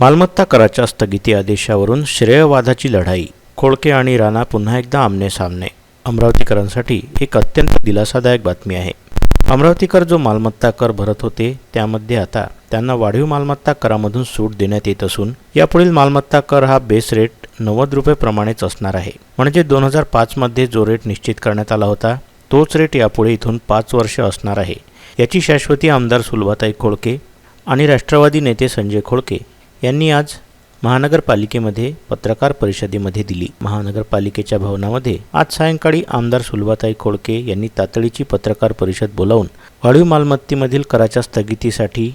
मालमत्ता कराच्या स्थगिती आदेशावरून श्रेयवादाची लढाई खोळके आणि राणा पुन्हा एकदा आमने सामने. अमरावतीकरांसाठी एक अत्यंत दिलासादायक बातमी आहे. अमरावतीकर जो मालमत्ता कर भरत होते त्यामध्ये आता त्यांना वाढीव मालमत्ता करामधून सूट देण्यात येत असून यापुढील मालमत्ता कर हा बेस रेट नव्वद रुपये प्रमाणेच असणार आहे. म्हणजे दोन हजार पाचमध्ये जो रेट निश्चित करण्यात आला होता तोच रेट यापुढे इथून पाच वर्ष असणार आहे. याची शाश्वती आमदार सुलभाताई खोळके आणि राष्ट्रवादी नेते संजय खोळके यांनी आज महानगरपालिकेमध्ये पत्रकार परिषदेमध्ये दिली. महानगरपालिकेच्या भवनामध्ये आज सायंकाळी आमदार सुलभाताई खोळके यांनी तातडीची पत्रकार परिषद बोलावून वाढीव मालमत्तेमधील कराच्या स्थगितीसाठी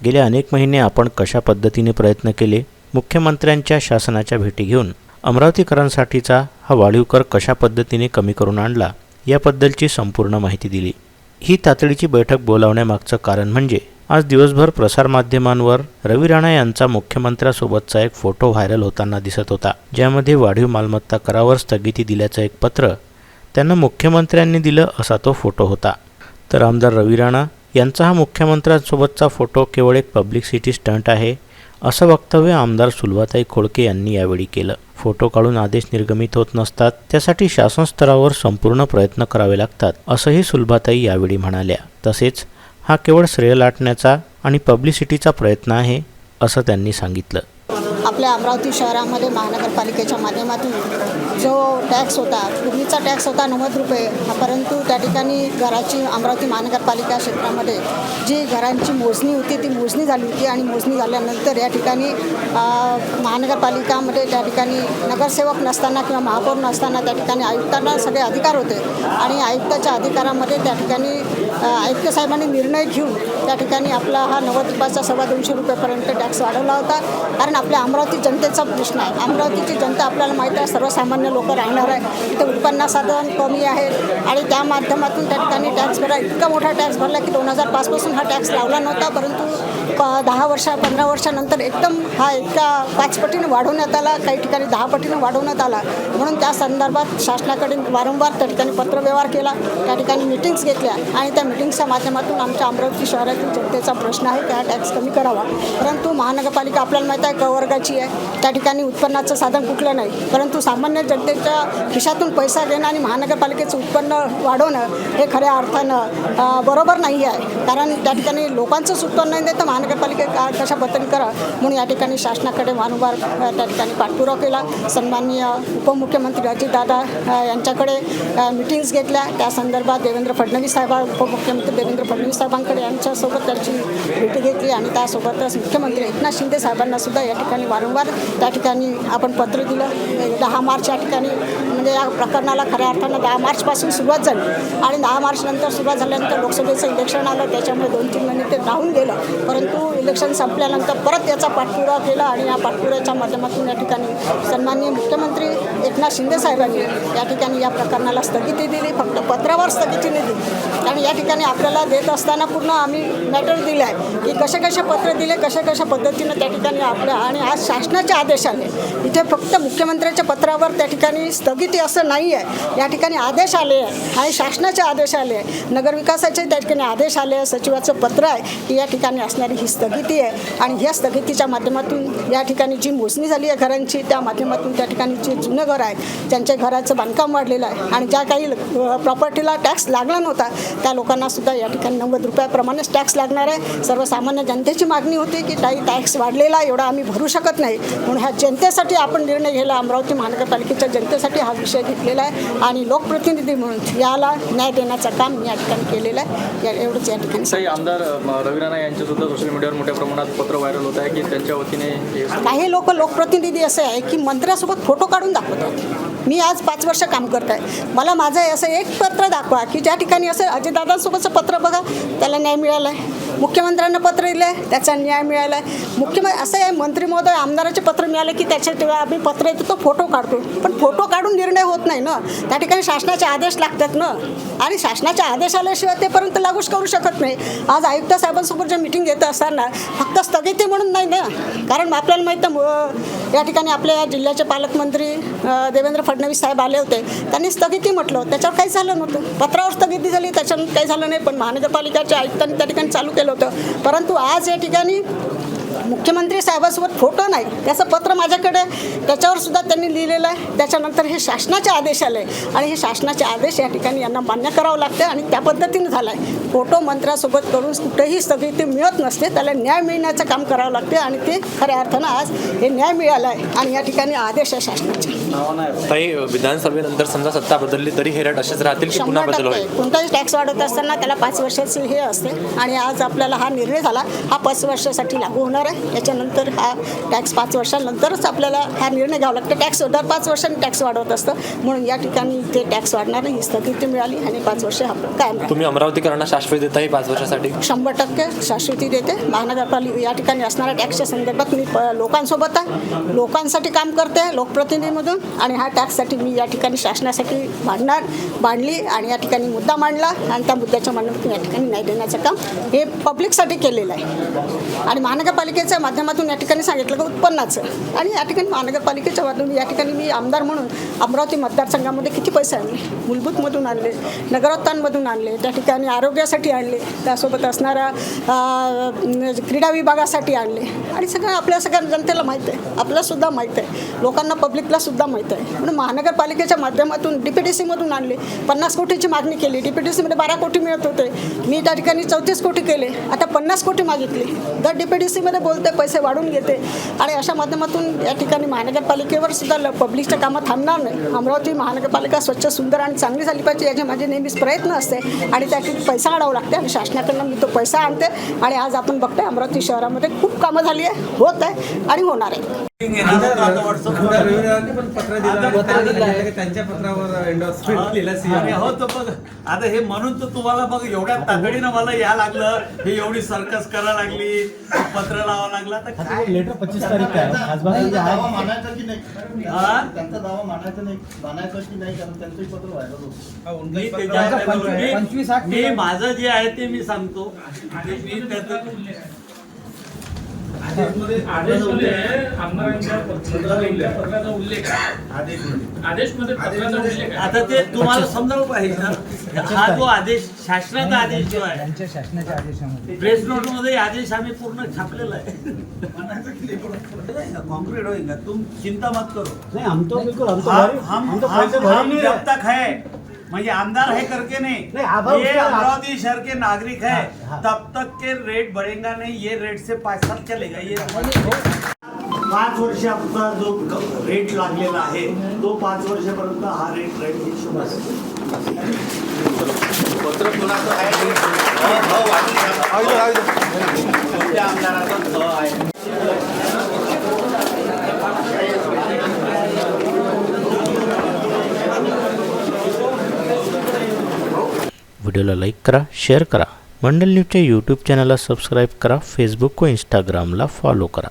गेले अनेक महिने आपण कशा पद्धतीने प्रयत्न केले मुख्यमंत्र्यांच्या शासनाच्या भेटी घेऊन अमरावतीकरांसाठीचा हा वाढीव कर कशा पद्धतीने कमी करून आणला याबद्दलची संपूर्ण माहिती दिली. ही तातडीची बैठक बोलावण्यामागचं कारण म्हणजे आज दिवसभर प्रसारमाध्यमांवर रवी राणा यांचा मुख्यमंत्र्यासोबतचा एक फोटो व्हायरल होताना दिसत होता. ज्यामध्ये वाढीव मालमत्ता करावर स्थगिती दिल्याचं एक पत्र त्यांना मुख्यमंत्र्यांनी दिलं असा तो फोटो होता. तर आमदार रवी राणा यांचा हा मुख्यमंत्र्यांसोबतचा फोटो केवळ एक पब्लिसिटी स्टंट आहे असं वक्तव्य आमदार सुलभाताई खोळके यांनी यावेळी केलं. फोटो काढून आदेश निर्गमित होत नसतात त्यासाठी शासन स्तरावर संपूर्ण प्रयत्न करावे लागतात असंही सुलभाताई यावेळी म्हणाल्या. तसेच हा केवळ श्रेय लाटण्याचा आणि पब्लिसिटीचा प्रयत्न आहे असं त्यांनी सांगितलं. आपल्या अमरावती शहरामध्ये महानगरपालिकेच्या माध्यमातून जो टॅक्स होता पूर्वीचा टॅक्स होता नव्वद रुपये परंतु त्या ठिकाणी घराची अमरावती महानगरपालिका क्षेत्रामध्ये जी घरांची मोजणी होती ती मोजणी झाली होती आणि मोजणी झाल्यानंतर या ठिकाणी महानगरपालिकामध्ये त्या ठिकाणी नगरसेवक नसताना किंवा महापौर नसताना त्या ठिकाणी आयुक्तांना सगळे अधिकार होते आणि आयुक्ताच्या अधिकारामध्ये त्या ठिकाणी आयुक्त साहेबांनी निर्णय घेऊन त्या ठिकाणी आपला हा नव्वद रुपयाचा सव्वा दोनशे रुपयापर्यंत टॅक्स वाढवला होता. कारण आपल्या अमरावती जनतेचा प्रश्न आहे. अमरावतीची जनता आपल्याला माहीत आहे सर्वसामान्य लोक राहणार आहे. तिथे उत्पन्न साधन कमी आहे आणि त्या माध्यमातून त्या ठिकाणी टॅक्स भरा. इतका मोठा टॅक्स भरला की दोन हजार पाचपासून हा टॅक्स लावला नव्हता. परंतु प दहा वर्षा पंधरा वर्षानंतर एकदम हा इतका पाचपटीने वाढवण्यात आला. काही ठिकाणी दहापटीनं वाढवण्यात आला. म्हणून त्या संदर्भात शासनाकडे वारंवार त्या ठिकाणी पत्रव्यवहार केला. त्या ठिकाणी मिटिंग्स घेतल्या आणि त्या मिटिंग्सच्या माध्यमातून आमच्या अमरावती शहरातील जनतेचा प्रश्न आहे की हा टॅक्स कमी करावा. परंतु महानगरपालिका आपल्याला माहीत आहे क वर्गाची आहे. त्या ठिकाणी उत्पन्नाचं साधन कुठलं नाही. परंतु सामान्य जनतेच्या खिशातून पैसा घेणं आणि महानगरपालिकेचं उत्पन्न वाढवणं हे खऱ्या अर्थानं बरोबर नाही आहे. कारण त्या ठिकाणी लोकांचंच उत्पन्न नाही तर महानगरपालिका का- कशा पद्धतीने करा? म्हणून या ठिकाणी शासनाकडे वारंवार त्या ठिकाणी पाठपुरावा केला. सन्माननीय उपमुख्यमंत्री अजितदादा यांच्याकडे मिटिंग्स घेतल्या. त्या संदर्भात देवेंद्र फडणवीस साहेबा मुख्यमंत्री देवेंद्र फडणवीस साहेबांकडे यांच्यासोबत त्यांची भेट घेतली आणि त्यासोबतच मुख्यमंत्री एकनाथ शिंदे साहेबांना सुद्धा या ठिकाणी वारंवार त्या ठिकाणी आपण पत्र दिलं. दहा मार्च या ठिकाणी म्हणजे या प्रकरणाला खऱ्या अर्थानं दहा मार्चपासून सुरुवात झाली. आणि दहा मार्चनंतर सुरुवात झाल्यानंतर लोकसभेचं इलेक्शन आलं त्याच्यामुळे दोन तीन महिने ते राहून गेलं. परंतु इलेक्शन संपल्यानंतर परत याचा पाठपुरावा केला आणि या पाठपुराव्याच्या माध्यमातून या ठिकाणी सन्माननीय मुख्यमंत्री एकनाथ शिंदे साहेबांनी या ठिकाणी या प्रकरणाला स्थगिती दिली फक्त पत्रावर स्थगिती दिली. आणि या ठिकाणी आपल्याला देत असताना पूर्ण आम्ही मॅटर दिलं आहे की कसे कसे पत्र दिले कशा कशा पद्धतीनं त्या ठिकाणी आपल्या आणि आज शासनाच्या आदेशाने इथे फक्त मुख्यमंत्र्याच्या पत्रावर त्या ठिकाणी स्थगिती असं नाही आहे. या ठिकाणी आदेश आले आहे. आणि शासनाचे आदेश आले आहे. नगरविकासाचे त्या ठिकाणी आदेश आले आहे. सचिवाचं पत्र आहे की या ठिकाणी असणारी ही स्थगिती आहे. आणि ह्या स्थगितीच्या माध्यमातून या ठिकाणी जी मोजणी झाली आहे घरांची त्या माध्यमातून त्या ठिकाणी जे जुनं घर आहे त्यांच्या घराचं बांधकाम वाढलेलं आहे. आणि ज्या काही प्रॉपर्टीला टॅक्स लागला नव्हता त्या लोकांना सुद्धा या ठिकाणी नव्वद रुपयाप्रमाणेच टॅक्स लागणार आहे. सर्वसामान्य जनतेची मागणी होती की काही टॅक्स वाढलेला एवढा आम्ही भरू शकत नाही. म्हणून ह्या जनतेसाठी आपण निर्णय घ्यायला अमरावती महानगरपालिकेच्या जनतेसाठी हा विषय घेतलेला आहे. आणि लोकप्रतिनिधी म्हणून याला न्याय देण्याचं काम मी या ठिकाणी केलेलं आहे. या एवढंच या ठिकाणी. आमदार रवी राणा यांचे सुद्धा सोशल मीडियावर मोठ्या प्रमाणात पत्र व्हायरल होत आहे की त्यांच्या वतीने काही लोक लोकप्रतिनिधी असे आहे की मंत्र्यासोबत फोटो काढून दाखवतात मी आज पाच वर्ष काम करत आहे. मला माझं असं एक पत्र दाखवा की ज्या ठिकाणी असं अजितदादांसोबतचं पत्र बघा त्याला न्याय मिळाला आहे. मुख्यमंत्र्यांना पत्र दिलं आहे त्याचा न्याय मिळाला आहे मुख्यमंत्री असं आहे मंत्री महोदय आमदाराचे पत्र मिळाले की त्याच्या आम्ही पत्र येतो तो फोटो काढतो. पण फोटो काढून निर्णय होत नाही ना. त्या ठिकाणी शासनाचे आदेश लागतात ना. आणि शासनाचे आदेश आल्याशिवाय तेपर्यंत लागूच करू शकत नाही. आज आयुक्त साहेबांसमोर जे मिटिंग घेत असताना फक्त स्थगिती म्हणून नाही ना. कारण आपल्याला माहीत या ठिकाणी आपल्या जिल्ह्याचे पालकमंत्री देवेंद्र फडणवीस साहेब आले होते. त्यांनी स्थगिती म्हटलं. त्याच्यावर काही झालं नव्हतं. पत्रावर स्थगिती झाली त्याच्यानं काही झालं नाही. पण महानगरपालिकाच्या आयुक्तांनी त्या ठिकाणी चालू केलं. होतं. परंतु आज या ठिकाणी मुख्यमंत्री साहेबासोबत फोटो नाही. त्याचं पत्र माझ्याकडे त्याच्यावर सुद्धा त्यांनी लिहिलेलं आहे. त्याच्यानंतर हे शासनाचे आदेश आले आणि हे शासनाचे आदेश या ठिकाणी यांना मान्य करावं लागते आणि त्या पद्धतीने झालं आहे फोटो मंत्र्यासोबत करून कुठेही स्थगिती मिळत नसते. त्याला न्याय मिळण्याचं काम करावं लागते आणि ते खऱ्या अर्थानं आज हे न्याय मिळाला आहे. आणि या ठिकाणी आदेश आहे शासनाचे. ताई विधानसभेनंतर समजा सत्ता बदलली तरी हे रेट असेच राहतील कोणताही टॅक्स वाढवत असताना त्याला पाच वर्षाची हे असते. आणि आज आपल्याला हा निर्णय झाला. हा पाच वर्षासाठी लागू होणार आहे. याच्यानंतर हा टॅक्स पाच वर्षांनंतरच आपल्याला हा निर्णय घ्यावा लागतो. टॅक्स दर पाच वर्षांनी टॅक्स वाढवत असतं. म्हणून या ठिकाणी ते टॅक्स वाढणार नाही स्थगिती मिळाली आणि पाच वर्ष हा कायम. तुम्ही अमरावतीकरांना शाश्वत देता ही पाच वर्षासाठी? शंभर टक्के शाश्वती देते. महानगरपालिका या ठिकाणी असणाऱ्या टॅक्सच्या संदर्भात मी लोकांसोबत आहे. लोकांसाठी काम करते लोकप्रतिनिधीमधून आणि हा टॅक्ससाठी मी या ठिकाणी शासनासाठी मांडणार मांडली आणि या ठिकाणी मुद्दा मांडला आणि त्या मुद्द्याच्या मांडणीतून या ठिकाणी न्याय देण्याचं काम हे पब्लिकसाठी केलेलं आहे. आणि महानगरपालिकेच्या माध्यमातून या ठिकाणी सांगितलं का उत्पन्नाचं. आणि या ठिकाणी महानगरपालिकेच्या वाटून या ठिकाणी मी आमदार म्हणून अमरावती मतदारसंघामध्ये किती पैसे आणले? मूलभूतमधून आणले नगरोत्थानमधून आणले त्या ठिकाणी आरोग्यासाठी आणले त्यासोबत असणाऱ्या म्हणजे क्रीडा विभागासाठी आणले. आणि सगळं आपल्या सगळ्या जनतेला माहीत आहे. आपल्यासुद्धा माहीत आहे. लोकांना पब्लिकलासुद्धा माहीत आहे. म्हणून महानगरपालिकेच्या माध्यमातून डी पी टी सीमधून आणले. पन्नास कोटीची मागणी केली. डी पी टी सीमध्ये बारा कोटी मिळत होते. मी त्या ठिकाणी चौतीस कोटी केले. आता पन्नास कोटी मागितली. दर डी पी टी सीमध्ये बोलते पैसे वाढून घेते. आणि अशा माध्यमातून या ठिकाणी महानगरपालिकेवर सुद्धा ल- पब्लिकच्या कामं थांबणार नाही. अमरावती महानगरपालिका स्वच्छ सुंदर आणि चांगली झाली पाहिजे याचे माझे नेहमीच प्रयत्न असते. आणि त्यासाठी पैसा आणावा लागते आणि शासनाकडनं मी तो पैसा आणते. आणि आज आपण बघतोय अमरावती शहरामध्ये खूप कामं झाली आहे होत आहे आणि होणार आहे. त्यांच्या पत्रावर हो आता हे म्हणून तर तुम्हाला बघ एवढ्या तातडीनं मला या लागलं. हे एवढी सर्कस करा लागली. पत्र लावा लागला. तर काय? लेटर पंचवीस तारीख आहे. आज त्यांचा दावा मानायचा की नाही? हा? त्यांचा दावा मानायचा नाही. मानायचा की नाही? कारण त्यांचं पत्र व्हायरल होतं. मी त्याच्या- मी मी माझं जे आहे ते मी सांगतो. ते मी त्याचं आदेशमध्ये आमदारांच्या पत्राचा पत्राचा उल्लेख. आहे आदेशमध्ये पत्राचा उल्लेख आहे. आता ते तुम्हाला समजावं पाहिजे ना? हा जो आदेश शासनाचा आदेश जो आहे. त्यांच्या शासनाच्या आदेशामध्ये. प्रेस नोटमध्ये आदेश आम्ही पूर्ण छापलेला आहे. कॉन्क्रीट होईल का तुम चिंता मत करो. नाही हम तो बिल्कुल हम तो हम भरी- हम हम तो हम पैसे भरे हम नहीं जब रहे। तक है म्हणजे आमदार है करके नहीं. ये उसका- अमरावती शहर के नागरिक है. हाँ, हाँ। तब तक के रेट बढ़ेगा नहीं ये रेट से पाच साल चलेगा ये पाच वर्षाचा जो रेट लागलेला आहे तो पाच वर्षापर्यंत हा रेट राहील ही. कोणत्या आमदाराचा ध आहे? व्हिडिओला लाईक करा शेअर करा. मंडल न्यूज़ न्यूजच्या यूट्यूब चॅनलला सबस्क्राईब करा फेसबुक व इंस्टाग्रामला फॉलो करा.